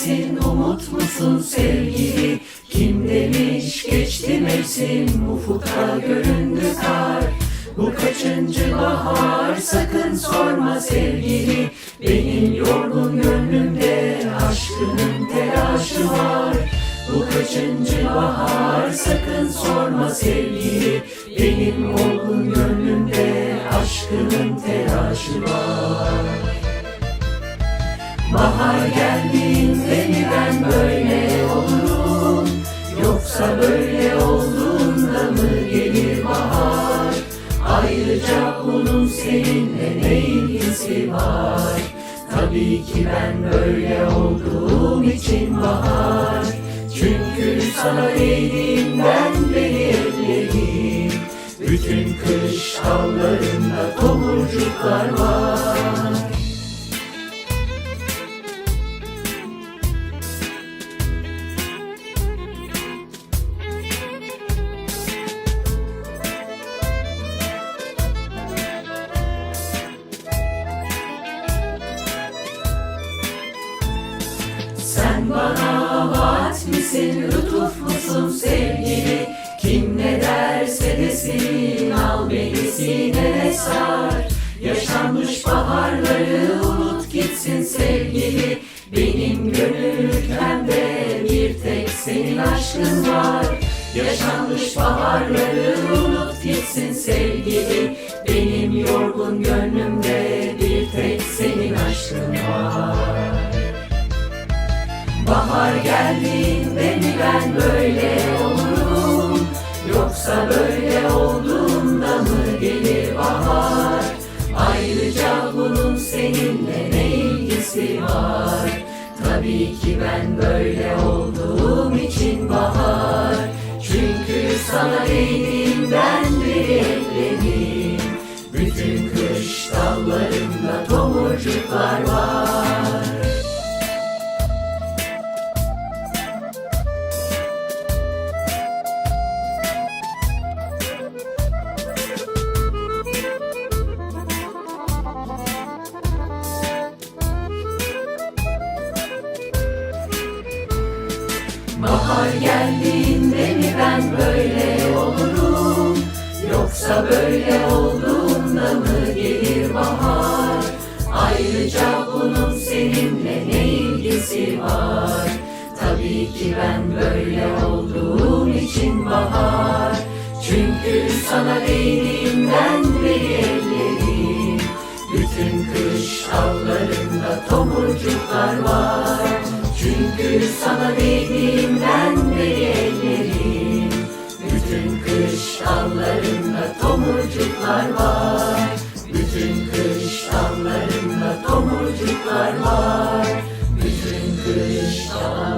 misin umut musun sevgili? Kim demiş geçti mevsim ufukta göründü kar. Bu kaçıncı bahar sakın sorma sevgili. Benim yorgun gönlümde aşkının telaşı var. Bu kaçıncı bahar sakın sorma sevgili. Benim yorgun gönlümde aşkının telaşı var Bahar geldiğinde mi ben böyle olurum. Yoksa böyle olduğunda mı gelir bahar? Ayrıca bunun seninle ne ilgisi var? Tabii ki ben böyle olduğum için bahar. Çünkü sana değdiğimden beri ellerim Bütün kış dallarında tomurcuklar var bana vaat misin, lütuf musun sevgili? Kim ne derse desin, al beni sinene sar. Yaşanmış baharları unut gitsin sevgili. Benim gönül ülkemde bir tek senin aşkın var. Yaşanmış baharları unut gitsin sevgili. Benim yorgun gönlümde bir tek senin aşkın var. Bahar geldiğinde mi ben böyle olurum. Yoksa böyle olduğunda mı gelir bahar? Ayrıca bunun seninle ne ilgisi var? Tabii ki ben böyle olduğum için bahar. Çünkü sana değdiğimden Bahar geldiğinde mi ben böyle olurum? Yoksa böyle olduğunda mı gelir bahar? Ayrıca bunun seninle ne ilgisi var? Tabii ki ben böyle olduğum için bahar. Çünkü sana değdiğimden Çünkü sana değdiğimden beri ellerim. Bütün kış dallarında tomurcuklar var. Bütün kış dallarında tomurcuklar var. Bütün kış dallarında